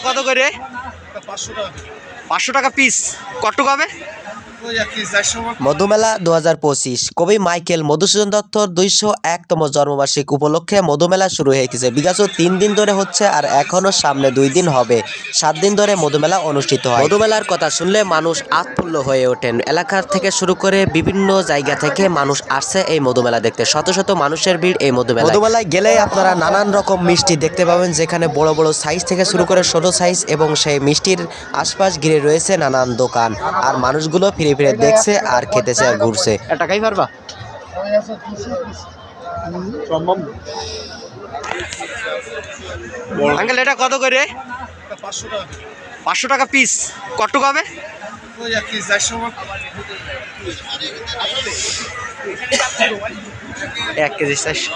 কত করে? পাঁচশো টাকা পিস কটুক হবে মধুমেলা দু হাজার পঁচিশ। কবি মাইকেল মধুসূদন দত্তর দুইশো একতম জন্মবার্ষিক উপলক্ষে মধুমেলা শুরু হয়ে গেছে বিগত তিন দিন ধরে হচ্ছে আর এখনও সামনে দুই দিন হবে। সাত দিন ধরে মধুমেলা অনুষ্ঠিত হয়। মধুমেলার কথা শুনলে মানুষ আতফুল্ল হয়ে ওঠেন। এলাকার থেকে শুরু করে বিভিন্ন জায়গা থেকে মানুষ আসছে এই মধুমেলা দেখতে। শত শত মানুষের ভিড় এই মধুমেলা মধুমেলায় গেলে আপনারা নানান রকম মিষ্টি দেখতে পাবেন, যেখানে বড় বড় সাইজ থেকে শুরু করে ছোট সাইজ এবং সেই মিষ্টির আশপাশ ঘিরে রয়েছে নানান দোকান। আর মানুষগুলো ফিরে ফিরে দেখছে আর খেতেছে আর ঘুরছে। টাকাই পারবা? আঙ্কেল এটা কত করে? পাঁচশো টাকা। পাঁচশো টাকা পিস কটুক হবে? এক কেজি চারশো এক কেজি চারশো।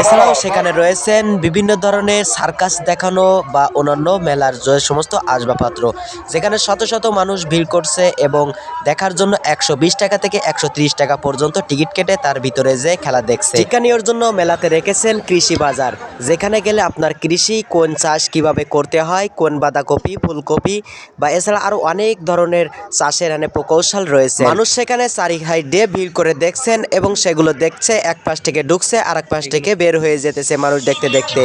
এছাড়াও সেখানে রয়েছেন বিভিন্ন ধরনের সার্কাস দেখানো বা অন্যান্য মেলার যে সমস্ত আসবাবপত্র, যেখানে শত শত মানুষ ভিড় করছে এবং দেখার জন্য একশো বিশ টাকা থেকে একশো ত্রিশ টাকা পর্যন্ত টিকিট কেটে তার ভিতরে যে খেলা দেখছে। শিক্ষানীয়র জন্য মেলাতে রেখেছেন কৃষি বাজার, যেখানে গেলে আপনার কৃষি, কোন চাষ কীভাবে করতে হয়, কোন বাঁধাকপি, ফুলকপি বা এছাড়া আরও অনেক ধরনের চাষের এখানে প্রকৌশল রয়েছে। মানুষ সেখানে চারি হাই দিয়ে ভিড় করে দেখছেন এবং সেগুলো দেখছে এক পাশ থেকে ঢুকছে আর এক পাশ থেকে বের হয়ে যেতেছে মানুষ দেখতে দেখতে।